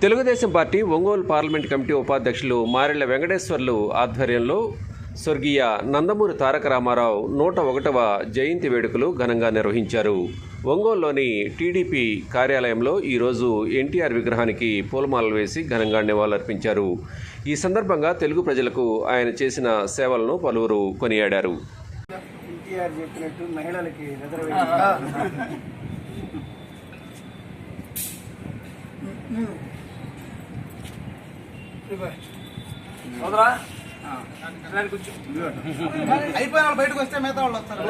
Telugu Desam party Ongole parliament committee ఉపాధ్యక్షులు మారెళ్ళ వెంకటేశ్వర్లు ఆధ్వర్యంలో స్వర్గీయ నందమూరి తారక రామారావు నూట ఒకటవ జయంతి వేడుకలు ఘనంగా నిర్వహించారు. ఒంగోలులోని టీడీపీ కార్యాలయంలో ఈరోజు ఎన్టీఆర్ విగ్రహానికి పూలమాలలు వేసి ఘనంగా నివాళులర్పించారు. ఈ సందర్భంగా తెలుగు ప్రజలకు ఆయన చేసిన సేవలను పలువురు కొనియాడారు. మహిళలకి రిజర్వేషన్ అయిపోయిన వాళ్ళు బయటకు వస్తే మిగతా వాళ్ళు వస్తారు.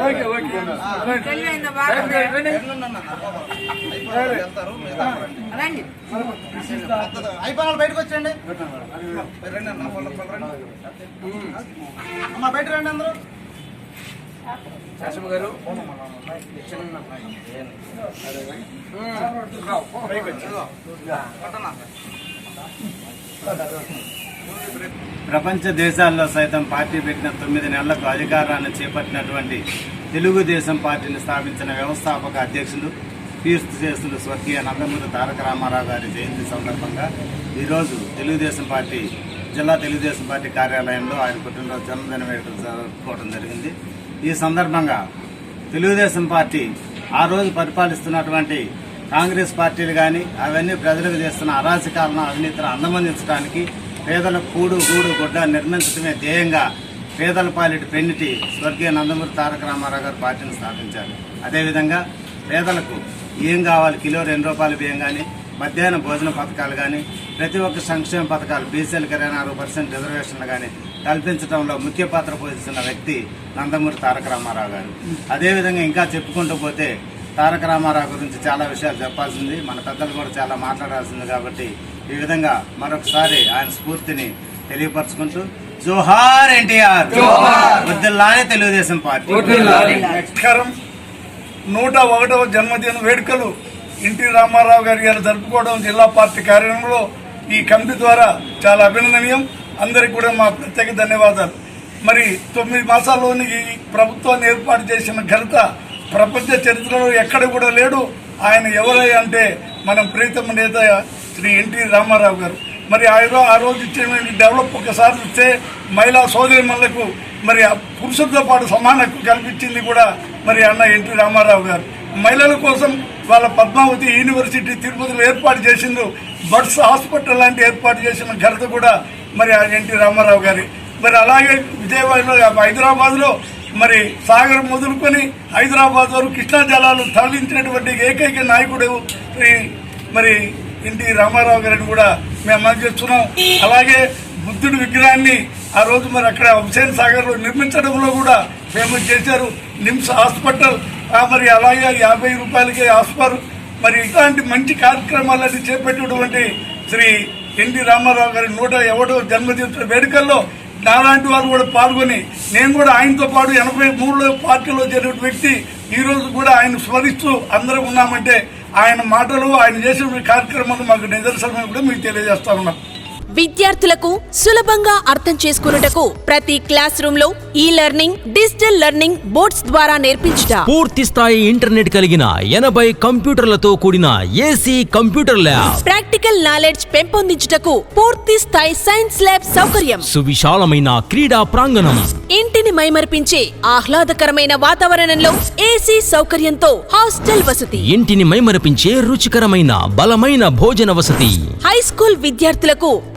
అయిపోయిన వాళ్ళు బయటకు వచ్చండి రండి అమ్మ బయట రండి అందరూ. ప్రపంచ దేశాల్లో సైతం పార్టీ పెట్టిన తొమ్మిది నెలలకు అధికారాన్ని చేపట్టినటువంటి తెలుగుదేశం పార్టీని స్థాపించిన వ్యవస్థాపక అధ్యక్షులు కీర్తి చేసులు స్వర్గీయ నందమూరి తారక రామారావు గారి జయంతి సందర్భంగా ఈరోజు తెలుగుదేశం పార్టీ జిల్లా తెలుగుదేశం పార్టీ కార్యాలయంలో ఆయన పుట్టినరోజు జన్మదిన వేడుకలు జరుపుకోవడం జరిగింది. ఈ సందర్భంగా తెలుగుదేశం పార్టీ ఆ రోజు పరిపాలిస్తున్నటువంటి కాంగ్రెస్ పార్టీలు కానీ అవన్నీ ప్రజలకు చేస్తున్న అరాచకాలను అవినీతిని అందమందించడానికి పేదల కూడు గూడు గుడ్డ నిర్మించడమే ధ్యేయంగా పేదల పాలిటి పెన్నిటి స్వర్గీయ నందమూరి తారక రామారావు గారు పార్టీని స్థాపించారు. అదేవిధంగా పేదలకు ఏం కావాలి? కిలో రెండు రూపాయల బియ్యం కానీ మధ్యాహ్న భోజన పథకాలు కానీ ప్రతి ఒక్క సంక్షేమ పథకాలు బీసీలకు ఇరవై నాలుగు పర్సెంట్ రిజర్వేషన్లు కానీ కల్పించడంలో ముఖ్య పాత్ర పోషిస్తున్న వ్యక్తి నందమూరి తారక రామారావు గారు. అదేవిధంగా ఇంకా చెప్పుకుంటూ పోతే తారక రామారావు గురించి చాలా విషయాలు చెప్పాల్సింది. మన పెద్దలు కూడా చాలా మాట్లాడాల్సింది కాబట్టి ఈ విధంగా మరొకసారి ఆయన స్ఫూర్తిని తెలియపరచుకుంటూ జోహార్ ఎన్టీఆర్. వద్దుల్లానే తెలుగుదేశం పార్టీ. నూట ఒకటవ జన్మదిన వేడుకలు ఎన్టీ రామారావు గారి గారు జరుపుకోవడం జిల్లా పార్టీ కార్యాలయంలో ఈ కమిటీ ద్వారా చాలా అభినందనీయం. అందరికి కూడా మా ప్రత్యేక ధన్యవాదాలు. మరి తొమ్మిది మాసాల్లోని ఈ ప్రభుత్వాన్ని ఏర్పాటు చేసిన ఘనత ప్రపంచ చరిత్రలో ఎక్కడ కూడా లేడు. ఆయన ఎవరై అంటే మనం ప్రీతమ నేత శ్రీ ఎన్టీ రామారావు గారు. మరి ఆయన ఆ రోజు ఇచ్చిన డెవలప్ ఒకసారి ఇస్తే మహిళా సోదరిమణులకు మరి ఆ పురుషులతో పాటు సమాన కల్పించింది కూడా మరి అన్న ఎన్టీ రామారావు గారు. మహిళల కోసం వాళ్ళ పద్మావతి యూనివర్సిటీ తిరుపతిలో ఏర్పాటు చేసిండు. బడ్స్ హాస్పిటల్ లాంటి ఏర్పాటు చేసిన ఘనత కూడా మరి ఆ ఎన్టీ రామారావు గారి. మరి అలాగే విజయవాడలో హైదరాబాద్లో మరి సాగర్ మొదలుకొని హైదరాబాద్ వరకు కృష్ణా జలాలు తరలించినటువంటి ఏకైక నాయకుడు శ్రీ మరి ఎన్టీ రామారావు గారిని కూడా మేము అమలు చేస్తున్నాం. అలాగే బుద్ధుడి విగ్రహాన్ని ఆ రోజు మరి అక్కడ హుసేన్ సాగర్లో నిర్మించడంలో కూడా ఫేమస్ చేశారు. నిమ్స్ హాస్పిటల్ మరి అలాగే యాభై రూపాయలకి హాస్పిటల్ మరి ఇలాంటి మంచి కార్యక్రమాలన్నీ చేపట్టినటువంటి శ్రీ ఎన్టీ రామారావు గారి నూట ఎవడో జన్మదిన వేడుకల్లో నాలాంటి వారు కూడా పాల్గొని నేను కూడా ఆయనతో పాటు ఎనభై మూడులో పార్టీలో జరిగిన వ్యక్తి ఈరోజు కూడా ఆయన స్మరిస్తూ అందరూ ఉన్నామంటే ఆయన మాటలు ఆయన చేసిన కార్యక్రమాలు మాకు నిదర్శనం కూడా మీకు తెలియజేస్తా ఉన్నాం. విద్యార్థులకు సులభంగా అర్థం చేసుకున్నటకు ప్రతి క్లాస్ రూమ్లో ఈ లెర్నింగ్ డిజిటల్ లెర్నింగ్ బోర్డ్స్ ద్వారా నేర్పించుట. పూర్తి స్థాయి ఇంటర్నెట్ కలిగిన ఎనభై కంప్యూటర్లతో కూడిన AC computer lab. Practical knowledge పెంపొందించుటకు పూర్తి స్థాయి సైన్స్ ల్యాబ్ సౌకర్యం. సువిశాలమైన క్రీడా ప్రాంగణం. ఇంటిని మైమరిపించే ఆహ్లాదకరమైన వాతావరణంలో ఏసీ సౌకర్యంతో హాస్టల్ వసతి. ఇంటిని మైమరపించే రుచికరమైన బలమైన భోజన వసతి. హై స్కూల్ విద్యార్థులకు